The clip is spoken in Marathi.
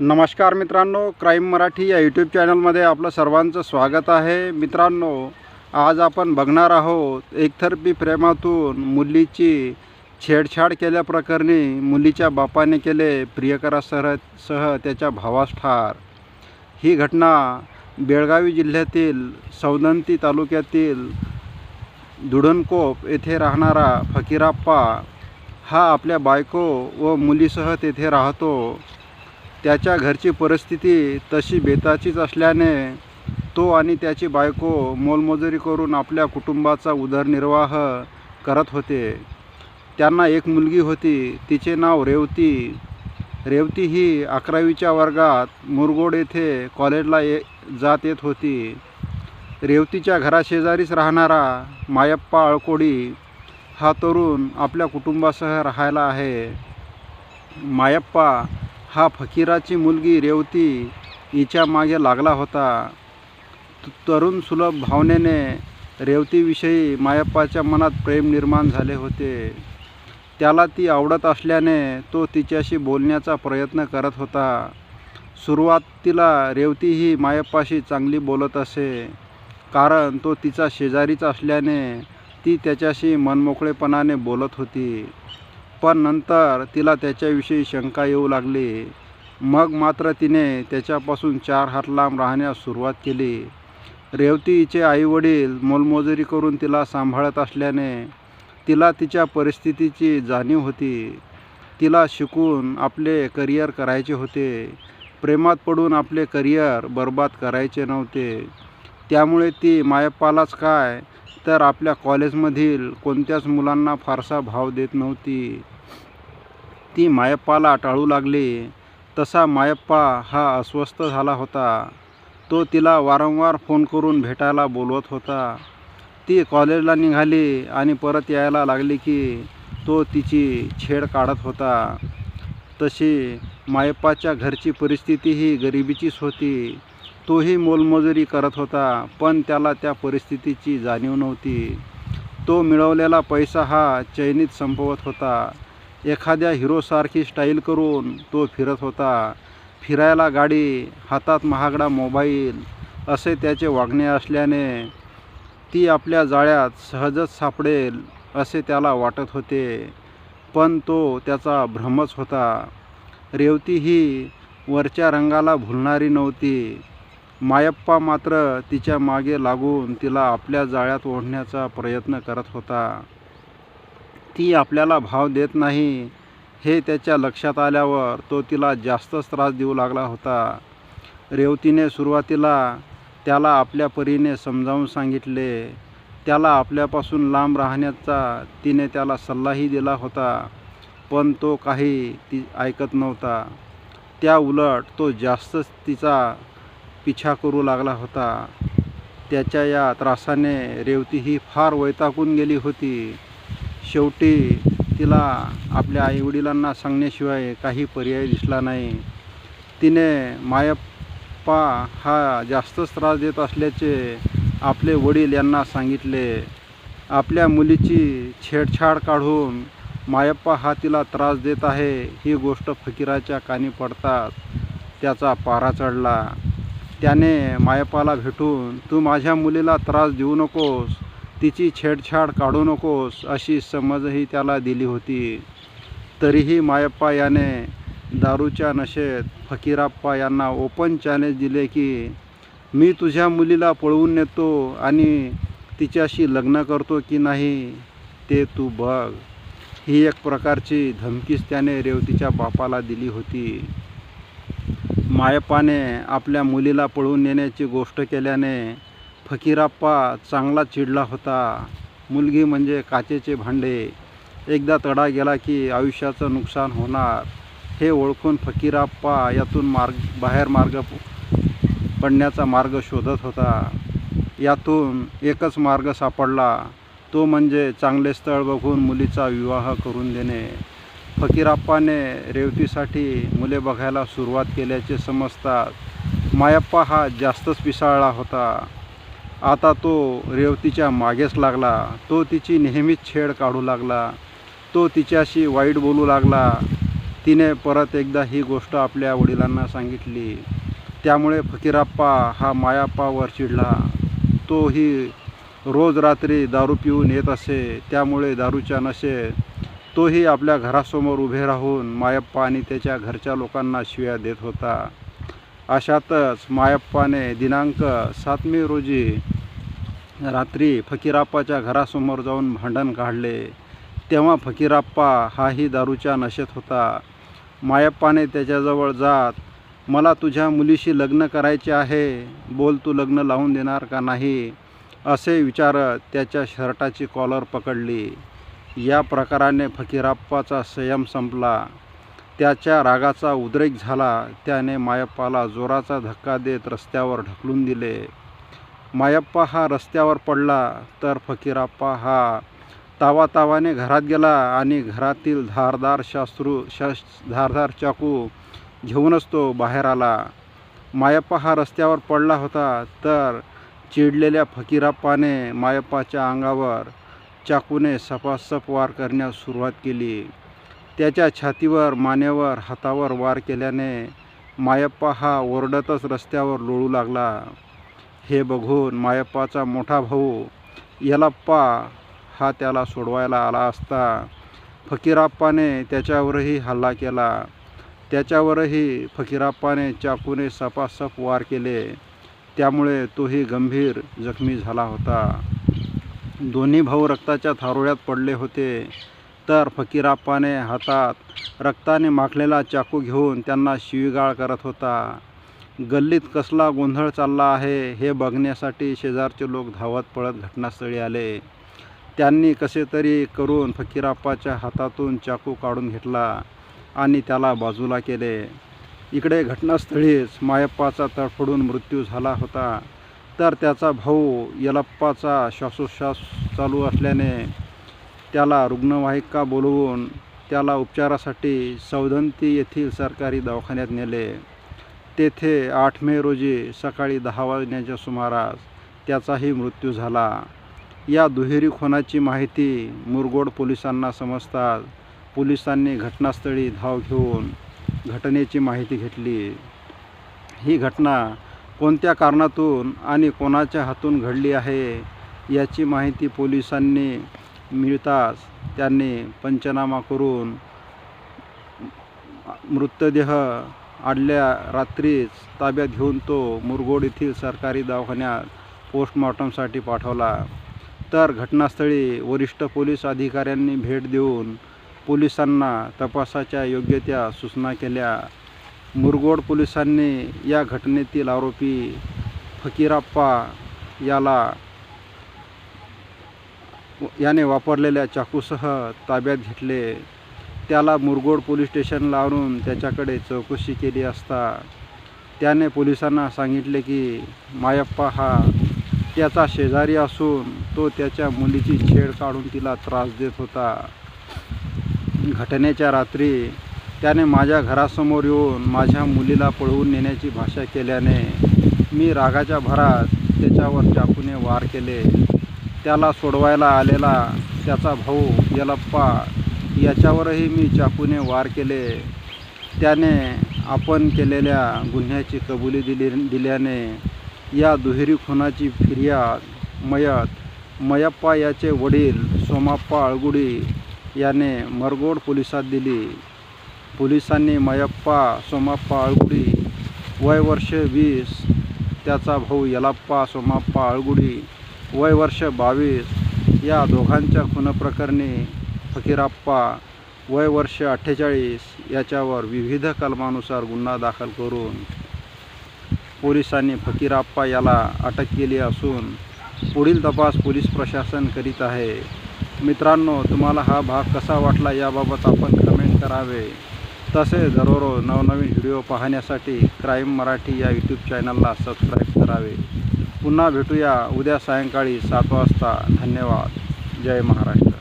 नमस्कार मित्रांनो क्राईम मराठी या यूट्यूब चॅनलमध्ये आपलं सर्वांचं स्वागत आहे. मित्रांनो आज आपण बघणार आहोत एकतर्फी प्रेमातून मुलीची छेडछाड केल्याप्रकरणी मुलीच्या बापाने केले प्रियकरासह सह त्याच्या भावास ठार ही घटना बेळगावी जिल्ह्यातील सौदंती तालुक्यातील दुडणकोप येथे राहणारा फकीराप्पा हा आपल्या बायको व मुलीसह तेथे राहतो. त्याच्या घरची परिस्थिती तशी बेताचीच असल्याने तो आणि त्याची बायको मोलमजुरी करून आपल्या कुटुंबाचा उदरनिर्वाह करत होते. त्यांना एक मुलगी होती तिचे नाव रेवती. रेवती ही अकरावीच्या वर्गात मुरगोड येथे कॉलेजला ये जात येत होती. रेवतीच्या घराशेजारीच राहणारा मायप्पा अळकोडी हा तरुण आपल्या कुटुंबासह राहायला आहे. मायप्पा हा फकीराची मुलगी रेवती हिच्या मागे लागला होता. तरुण सुलभ भावनेने रेवतीविषयी मायप्पाच्या मनात प्रेम निर्माण झाले होते. त्याला ती आवडत असल्याने तो तिच्याशी बोलण्याचा प्रयत्न करत होता. सुरुवातीला रेवती ही मायप्पाशी चांगली बोलत असे कारण तो तिचा शेजारीच असल्याने ती त्याच्याशी मनमोकळेपणाने बोलत होती. पण नंतर तिला त्याच्याविषयी शंका येऊ लागली. मग मात्र तिने त्याच्यापासून चार हात लांब राहण्यास सुरुवात केली. रेवतीचे आईवडील मोलमजुरी करून तिला सांभाळत असल्याने तिला तिच्या परिस्थितीची जाणीव होती. तिला शिकून आपले करिअर करायचे होते. प्रेमात पडून आपले करिअर बर्बाद करायचे नव्हते. त्यामुळे ती मायप्पालाच काय तर आपल्या कॉलेजमधील कोणत्याच मुलांना फारसा भाव देत नव्हती. ती मायप्पाला टाळू लागली. तसा मायप्पा हा अस्वस्थ झाला होता. तो तिला वारंवार फोन करून भेटायला बोलवत होता. ती कॉलेजला निघाली आणि परत यायला लागली की तो तिची छेड काढत होता. तशी मायप्पाच्या घरची परिस्थितीही गरिबीचीच होती. तोही मोलमजुरी करत होता पण त्याला त्या परिस्थितीची जाणीव नव्हती. तो मिळवलेला पैसा हा चैनीत संपवत होता. एखाद्या हिरोसारखी स्टाईल करून तो फिरत होता. फिरायला गाडी हातात महागडा मोबाईल असे त्याचे वागणे असल्याने ती आपल्या जाळ्यात सहजच सापडेल असे त्याला वाटत होते. पण तो त्याचा भ्रमच होता. रेवती ही वरच्या रंगाला भुलणारी नव्हती. मायप्पा मात्र तिच्यामागे लागून तिला आपल्या जाळ्यात ओढण्याचा प्रयत्न करत होता. ती आपल्याला भाव देत नाही. हे त्याच्या लक्षात आल्यावर तो तिला जास्तच त्रास देऊ लागला होता. रेवतीने सुरुवातीला त्याला आपल्या परीने समजावून सांगितले. त्याला आपल्यापासून लांब राहण्याचा तिने त्याला सल्लाही दिला होता पण तो काही ती ऐकत नव्हता. त्या उलट तो जास्तच तिचा पिछा करू लागला होता. त्याच्या या त्रासाने रेवती ही फार वैतागून गेली होती. शेवटी तिला आपल्या आईवडिलांना सांगण्याशिवाय काही पर्याय दिसला नाही. तिने मायप्पा हा जास्तच त्रास देत असल्याचे आपले वडील यांना सांगितले. आपल्या मुलीची छेडछाड काढून मायप्पा हा तिला त्रास देत आहे ही गोष्ट फकीराच्या कानी पडतात त्याचा पारा चढला. त्याने मायप्पाला भेटून तू माझ्या मुलीला त्रास देऊ नकोस तिची छेडछाड काढू नकोस अशी समजही त्याला दिली होती. तरीही मायप्पा याने दारूच्या नशेत फकीराप्पा यांना ओपन चॅलेंज दिले की मी तुझ्या मुलीला पळवून नेतो आणि तिच्याशी लग्न करतो की नाही ते तू बघ. ही एक प्रकारची धमकीच त्याने रेवतीच्या बापाला दिली होती. मायप्पाने आपल्या मुलीला पळवून नेण्याची गोष्ट केल्याने फकीराप्पा चांगला चिडला होता. मुलगी म्हणजे काचेचे भांडे. एकदा तडा गेला की आयुष्याचं नुकसान होणार. हे ओळखून फकीराप्पा यातून मार्ग बाहेर मार्ग पडण्याचा मार्ग शोधत होता. यातून एकच मार्ग सापडला. तो म्हणजे चांगले स्थळ बघून मुलीचा विवाह करून देणे. फकीराप्पाने रेवतीसाठी मुले बघायला सुरुवात केल्याचे समजतात. मायप्पा हा जास्तच पिसाळला होता. आता तो रेवतीच्या मागेच लागला. तो तिची नेहमीच छेड काढू लागला. तो तिच्याशी वाईट बोलू लागला. तिने परत एकदा ही गोष्ट आपल्या वडिलांना सांगितली. त्यामुळे फकीराप्पा हा मायाप्पावर चिडला. तोही रोज रात्री दारू पिऊन येत असे. त्यामुळे दारूच्या नशे. तोही आपल्या घरासमोर उभे राहून मायप्पा आणि त्याच्या घरच्या लोकांना शिव्या देत होता. अशातच मायप्पाने दिनांक सात मे रोजी रात्री फकीराप्पाच्या घरासमोर जाऊन भांडण काढले. तेव्हा फकीराप्पा हाही दारूच्या नशेत होता. मायप्पाने त्याच्याजवळ जात मला तुझ्या मुलीशी लग्न करायचे आहे. बोल तू लग्न लावून देणार का नाही? असे विचारत त्याच्या शर्टाची कॉलर पकडली. या प्रकाराने फकीराप्पाचा संयम संपला. त्याच्या रागाचा उद्रेक झाला. त्याने मायप्पाला जोराचा धक्का देत रस्त्यावर ढकलून दिले. मायप्पा हा रस्त्यावर पडला तर फकीराप्पा हा तावातावाने घरात गेला आणि घरातील धारदार शास्त्रू शस धारदार चाकू घेऊनच तो बाहेर आला. मायप्पा हा रस्त्यावर पडला होता तर चिडलेल्या फकीराप्पाने मायप्पाच्या अंगावर चाकूने सपासप वार करण्यास सुरुवात केली. त्याच्या छातीवर मानेवर हातावर वार केल्याने मायप्पा हा ओरडतच रस्त्यावर लोळू लागला. हे बघून मायप्पाचा मोठा भाऊ यलाप्पा हा त्याला सोडवायला आला असता. फकीराप्पाने त्याच्यावरही हल्ला केला. त्याच्यावरही फकीराप्पाने चाकूने सपासप वार केले. त्यामुळे तोही गंभीर जखमी झाला होता. दोन्ही भाऊ रक्ताच्या थारोळ्यात पडले होते. तर फकीराप्पाने हातात रक्ताने माखलेला चाकू घेऊन त्यांना शिवीगाळ करत होता. गल्लीत कसला गोंधळ चालला आहे हे बघण्यासाठी शेजारचे लोक धावत पळत घटनास्थळी आले. त्यांनी कसे तरी करून फकीराप्पाच्या हातातून चाकू काढून घेतला आणि त्याला बाजूला केले. इकडे घटनास्थळीच मायप्पाचा तडफडून मृत्यू झाला होता. तर त्याचा भाऊ यलप्पाचा श्वासोश्वास चालू असल्याने त्याला रुग्णवाहिका बोलवून त्याला उपचारासाठी सौदंती येथील सरकारी दवाखान्यात नेले. तेथे आठ मे रोजी सकाळी दहा वाजण्याच्या सुमारास त्याचाही मृत्यू झाला. या दुहेरी खुनाची माहिती मुरगोड पोलिसांना समजताच पोलिसांनी घटनास्थळी धाव घेऊन घटनेची माहिती घेतली. ही घटना कोणत्या कारणातून आणि कोणाच्या हातून घडली आहे याची माहिती पोलिसांनी मिळताच त्यांनी पंचनामा करून मृतदेह आडल्या रात्रीच ताब्यात घेऊन तो मुरगोड येथील सरकारी दवाखान्यात पोस्टमॉर्टमसाठी पाठवला. तर घटनास्थळी वरिष्ठ पोलीस अधिकाऱ्यांनी भेट देऊन पोलिसांना तपासाच्या योग्य त्या सूचना केल्या. मुरगोड पोलिसांनी या घटनेतील आरोपी फकीराप्पा याला याने वापरलेल्या चाकूसह ताब्यात घेतले. त्याला मुरगोड पोलीस स्टेशनला आणून त्याच्याकडे चौकशी केली असता त्याने पोलिसांना सांगितले की मायप्पा हा त्याचा शेजारी असून तो त्याच्या मुलीची छेड काढून तिला त्रास देत होता. घटनेच्या रात्री त्याने माझ्या घरासमोर येऊन माझ्या मुलीला पळवून नेण्याची भाषा केल्याने मी रागाच्या भरात त्याच्यावर चाकूने वार केले. त्याला सोडवायला आलेला त्याचा भाऊ यलप्पा याच्यावरही मी चाकूने वार केले. त्याने आपण केलेल्या गुन्ह्याची कबुली दिली दिल्याने या दुहेरी खुनाची फिर्याद मयत मयप्पा याचे वडील सोमाप्पा अळगुडी याने मरगोड पोलिसात दिली. पोलिसांनी मयप्पा सोमाप्पा अळगुडी वय वर्ष वीस त्याचा भाऊ यलाप्पा सोमाप्पा अळगुडी वय वर्ष बावीस या दोघांच्या खुनप्रकरणी फकीराप्पा वय वर्ष अठ्ठेचाळीस याच्यावर विविध कलमानुसार गुन्हा दाखल करून पोलिसांनी फकीराप्पा याला अटक केली असून पुढील तपास पोलीस प्रशासन करीत आहे. मित्रांनो तुम्हाला हा भाग कसा वाटला याबाबत आपण कमेंट करावे. तसेच दररोज नवनवीन व्हिडिओ पाहण्यासाठी क्राईम मराठी या यूट्यूब चॅनलला सबस्क्राईब करावे. पुन्हा भेटूया उद्या सायंकाळी सात वाजता. धन्यवाद. जय महाराष्ट्र.